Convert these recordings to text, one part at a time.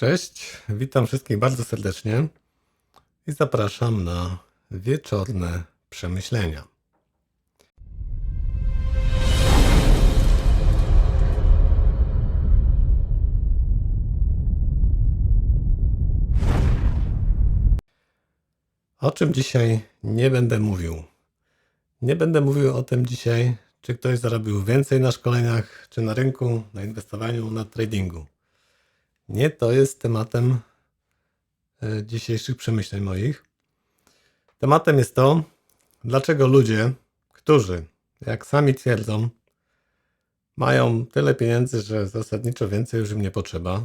Cześć, witam wszystkich bardzo serdecznie i zapraszam na wieczorne przemyślenia. O czym dzisiaj nie będę mówił? Nie będę mówił o tym dzisiaj, czy ktoś zarobił więcej na szkoleniach, czy na rynku, na inwestowaniu, na tradingu. Nie to jest tematem e, dzisiejszych przemyśleń moich. Tematem jest to, dlaczego ludzie, którzy, jak sami twierdzą, mają tyle pieniędzy, że zasadniczo więcej już im nie potrzeba,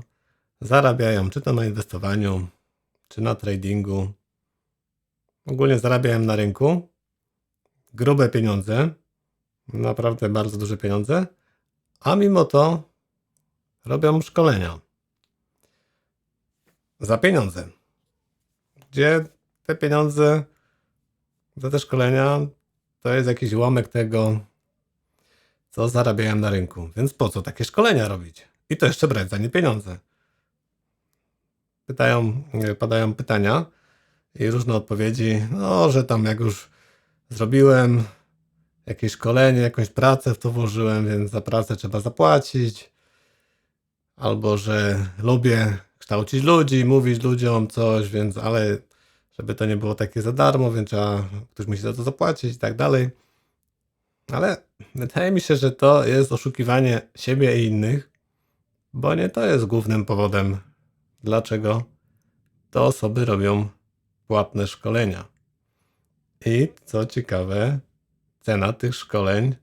zarabiają czy to na inwestowaniu, czy na tradingu, ogólnie zarabiają na rynku grube pieniądze, naprawdę bardzo duże pieniądze, a mimo to robią szkolenia za pieniądze. Gdzie te pieniądze za te szkolenia to jest jakiś ułamek tego, co zarabiałem na rynku. Więc po co takie szkolenia robić? I to jeszcze brać za nie pieniądze. Pytają, e, padają pytania i różne odpowiedzi. No, że tam jak już zrobiłem jakieś szkolenie, jakąś pracę w to włożyłem, więc za pracę trzeba zapłacić. Albo że lubię kształcić ludzi, mówić ludziom coś, więc ale żeby to nie było takie za darmo, więc trzeba, ktoś musi za to zapłacić i tak dalej. Ale wydaje mi się, że to jest oszukiwanie siebie i innych, bo nie to jest głównym powodem, dlaczego te osoby robią płatne szkolenia. I co ciekawe, cena tych szkoleń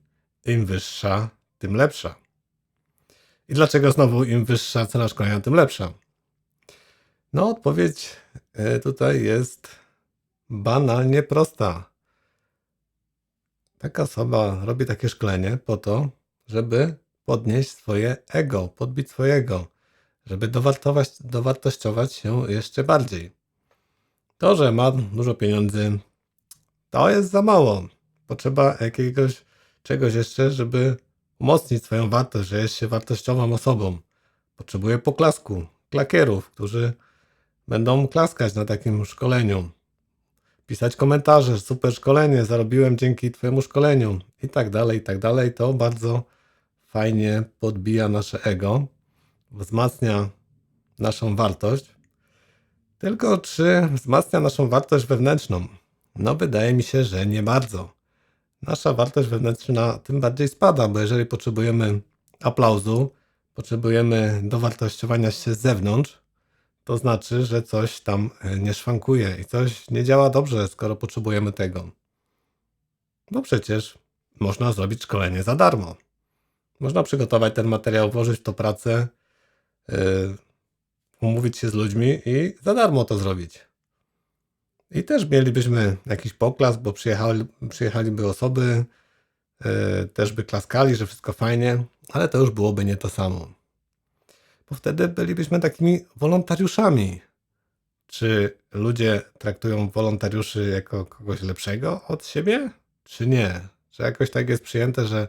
im wyższa, tym lepsza. I dlaczego znowu im wyższa cena szkolenia, tym lepsza? No, odpowiedź e, tutaj jest banalnie prosta. Taka osoba robi takie szkolenie po to, żeby podnieść swoje ego, podbić swojego, żeby dowartościować się jeszcze bardziej. To, że ma dużo pieniędzy, to jest za mało. Potrzeba jakiegoś czegoś jeszcze, żeby umocnić swoją wartość, że jest się wartościową osobą. Potrzebuje poklasku, klakierów, którzy będą klaskać na takim szkoleniu. Pisać komentarze, super szkolenie, zarobiłem dzięki Twojemu szkoleniu i tak dalej, i tak dalej. To bardzo fajnie podbija nasze ego, wzmacnia naszą wartość. Tylko czy wzmacnia naszą wartość wewnętrzną? No, wydaje mi się, że nie bardzo. Nasza wartość wewnętrzna tym bardziej spada, bo jeżeli potrzebujemy aplauzu, potrzebujemy dowartościowania się z zewnątrz, to znaczy, że coś tam e, nie szwankuje i coś nie działa dobrze, skoro potrzebujemy tego. No przecież można zrobić szkolenie za darmo. Można przygotować ten materiał, włożyć w to pracę, yy, umówić się z ludźmi i za darmo to zrobić. I też mielibyśmy jakiś poklask, bo przyjechali, przyjechaliby osoby, yy, też by klaskali, że wszystko fajnie, ale to już byłoby nie to samo bo wtedy bylibyśmy takimi wolontariuszami. Czy ludzie traktują wolontariuszy jako kogoś lepszego od siebie, czy nie? Czy jakoś tak jest przyjęte, że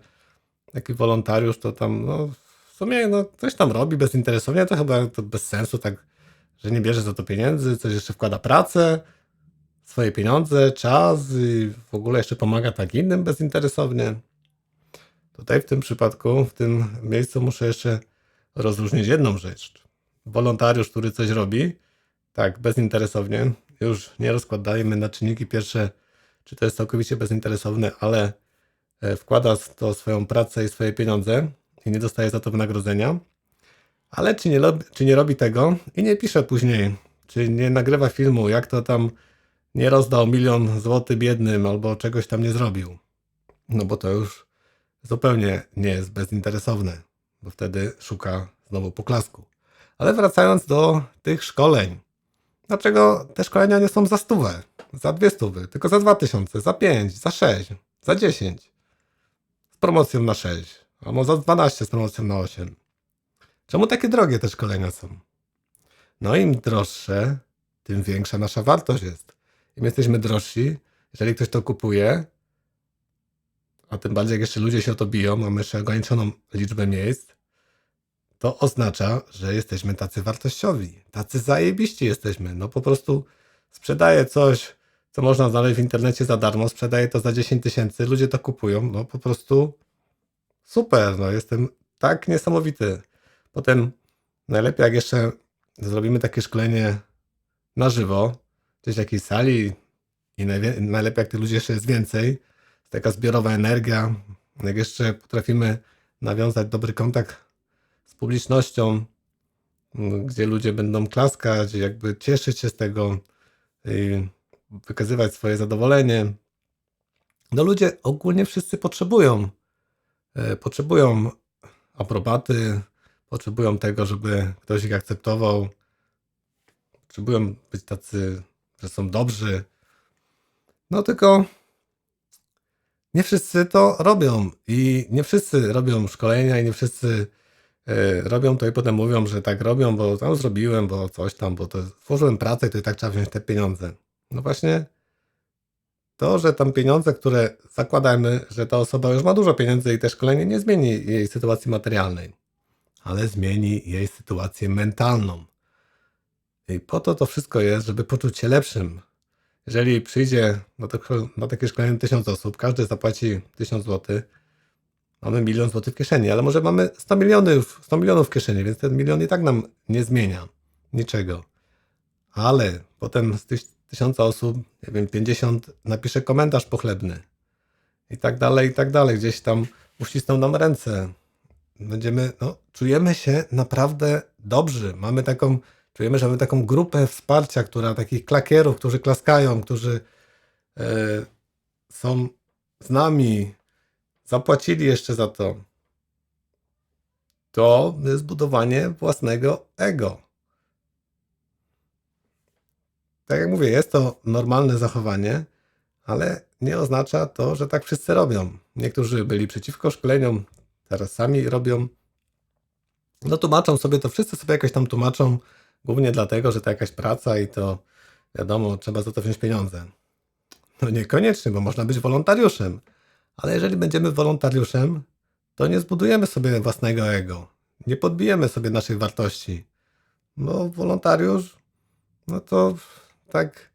taki wolontariusz to tam, no w sumie no, coś tam robi bezinteresownie, to chyba to bez sensu, tak, że nie bierze za to pieniędzy, coś jeszcze wkłada pracę, swoje pieniądze, czas i w ogóle jeszcze pomaga tak innym bezinteresownie. Tutaj w tym przypadku, w tym miejscu muszę jeszcze rozróżnić jedną rzecz. Wolontariusz, który coś robi, tak, bezinteresownie, już nie rozkładajmy na czynniki pierwsze, czy to jest całkowicie bezinteresowne, ale e, wkłada to swoją pracę i swoje pieniądze i nie dostaje za to wynagrodzenia. Ale czy nie, czy nie robi tego i nie pisze później, czy nie nagrywa filmu, jak to tam nie rozdał milion złotych biednym albo czegoś tam nie zrobił. No bo to już zupełnie nie jest bezinteresowne bo wtedy szuka znowu poklasku. Ale wracając do tych szkoleń. Dlaczego te szkolenia nie są za stówę, za dwie stówy, tylko za dwa tysiące, za pięć, za sześć, za dziesięć? Z promocją na sześć, albo za dwanaście z promocją na osiem. Czemu takie drogie te szkolenia są? No im droższe, tym większa nasza wartość jest. Im jesteśmy drożsi, jeżeli ktoś to kupuje, a tym bardziej jak jeszcze ludzie się o to biją, mamy jeszcze ograniczoną liczbę miejsc, to oznacza, że jesteśmy tacy wartościowi, tacy zajebiści jesteśmy. No po prostu sprzedaję coś, co można znaleźć w internecie za darmo, sprzedaję to za 10 tysięcy, ludzie to kupują, no po prostu super, no jestem tak niesamowity. Potem najlepiej jak jeszcze zrobimy takie szkolenie na żywo, gdzieś w jakiejś sali i najlepiej jak tych ludzi jeszcze jest więcej, taka zbiorowa energia, jak jeszcze potrafimy nawiązać dobry kontakt z publicznością, gdzie ludzie będą klaskać, jakby cieszyć się z tego wykazywać swoje zadowolenie. No ludzie ogólnie wszyscy potrzebują, e, potrzebują aprobaty, potrzebują tego, żeby ktoś ich akceptował, potrzebują być tacy, że są dobrzy. No tylko nie wszyscy to robią i nie wszyscy robią szkolenia i nie wszyscy robią to i potem mówią, że tak robią, bo tam zrobiłem, bo coś tam, bo to włożyłem pracę i to i tak trzeba wziąć te pieniądze. No właśnie to, że tam pieniądze, które zakładamy, że ta osoba już ma dużo pieniędzy i te szkolenie nie zmieni jej sytuacji materialnej, ale zmieni jej sytuację mentalną. I po to to wszystko jest, żeby poczuć się lepszym. Jeżeli przyjdzie na, to, na takie szkolenie tysiąc osób, każdy zapłaci 1000 zł, mamy milion złotych w kieszeni, ale może mamy 100 milionów, 100 milionów w kieszeni, więc ten milion i tak nam nie zmienia niczego. Ale potem z tych tysiąca osób, nie wiem, 50 napisze komentarz pochlebny i tak dalej, i tak dalej. Gdzieś tam uścisną nam ręce. Będziemy, no, czujemy się naprawdę dobrzy. Mamy taką, czujemy, że mamy taką grupę wsparcia, która takich klakierów, którzy klaskają, którzy e, są z nami, zapłacili jeszcze za to. To jest budowanie własnego ego. Tak jak mówię, jest to normalne zachowanie, ale nie oznacza to, że tak wszyscy robią. Niektórzy byli przeciwko szkoleniom, teraz sami robią. No tłumaczą sobie to, wszyscy sobie jakoś tam tłumaczą, głównie dlatego, że to jakaś praca i to wiadomo, trzeba za to wziąć pieniądze. No niekoniecznie, bo można być wolontariuszem, ale jeżeli będziemy wolontariuszem, to nie zbudujemy sobie własnego ego, nie podbijemy sobie naszych wartości. Bo wolontariusz, no to tak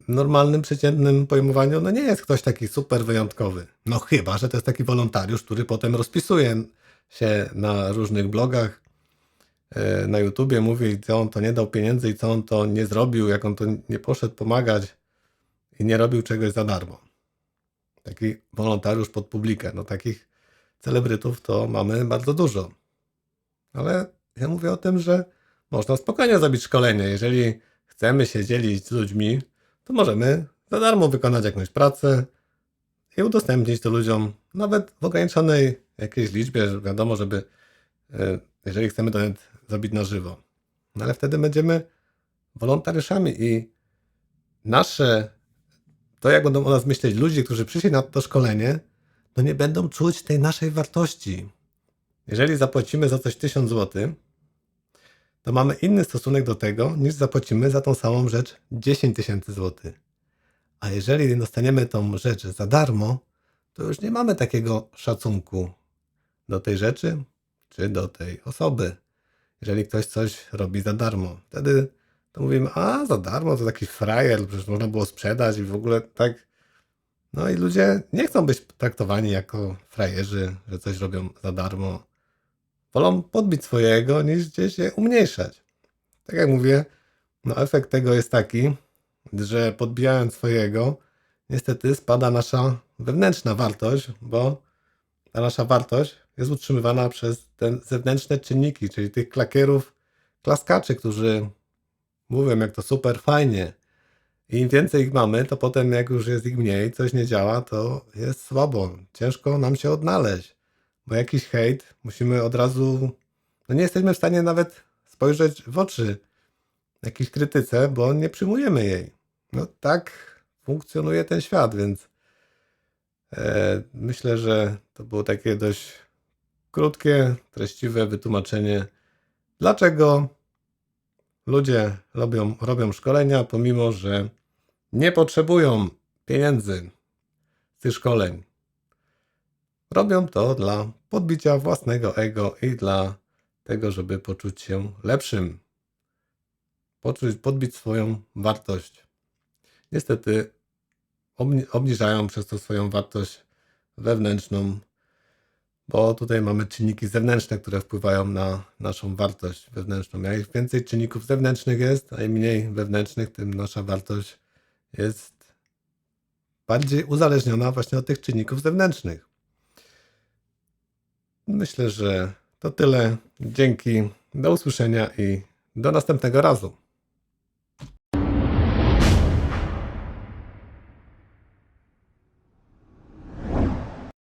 w normalnym, przeciętnym pojmowaniu, no nie jest ktoś taki super wyjątkowy. No chyba, że to jest taki wolontariusz, który potem rozpisuje się na różnych blogach, e, na YouTubie, mówi, co on to nie dał pieniędzy i co on to nie zrobił, jak on to nie poszedł pomagać i nie robił czegoś za darmo. Taki wolontariusz pod publikę. No takich celebrytów to mamy bardzo dużo. Ale ja mówię o tym, że można spokojnie zrobić szkolenie. Jeżeli chcemy się dzielić z ludźmi, to możemy za darmo wykonać jakąś pracę i udostępnić to ludziom, nawet w ograniczonej jakiejś liczbie, wiadomo, żeby, e, jeżeli chcemy to zrobić na żywo. No ale wtedy będziemy wolontariuszami i nasze, to jak będą o nas myśleć ludzie, którzy przyszli na to szkolenie, to nie będą czuć tej naszej wartości. Jeżeli zapłacimy za coś 1000 zł, to mamy inny stosunek do tego, niż zapłacimy za tą samą rzecz 10 tysięcy złotych. A jeżeli dostaniemy tą rzecz za darmo, to już nie mamy takiego szacunku do tej rzeczy czy do tej osoby. Jeżeli ktoś coś robi za darmo, wtedy to mówimy, a za darmo to taki frajer, przecież można było sprzedać i w ogóle tak. No i ludzie nie chcą być traktowani jako frajerzy, że coś robią za darmo wolą podbić swojego, niż gdzieś je umniejszać. Tak jak mówię, no efekt tego jest taki, że podbijając swojego, niestety spada nasza wewnętrzna wartość, bo ta nasza wartość jest utrzymywana przez te zewnętrzne czynniki, czyli tych klakierów, klaskaczy, którzy mówią, jak to super fajnie. I im więcej ich mamy, to potem, jak już jest ich mniej, coś nie działa, to jest słabo. Ciężko nam się odnaleźć bo jakiś hejt musimy od razu. No nie jesteśmy w stanie nawet spojrzeć w oczy jakiejś krytyce, bo nie przyjmujemy jej. No tak funkcjonuje ten świat, więc e, myślę, że to było takie dość krótkie, treściwe wytłumaczenie, dlaczego ludzie robią, robią szkolenia, pomimo że nie potrzebują pieniędzy z tych szkoleń. Robią to dla podbicia własnego ego i dla tego, żeby poczuć się lepszym. Poczuć, podbić swoją wartość. Niestety obni- obniżają przez to swoją wartość wewnętrzną, bo tutaj mamy czynniki zewnętrzne, które wpływają na naszą wartość wewnętrzną. Jak więcej czynników zewnętrznych jest, a im mniej wewnętrznych, tym nasza wartość jest bardziej uzależniona właśnie od tych czynników zewnętrznych. Myślę, że to tyle. Dzięki, do usłyszenia i do następnego razu.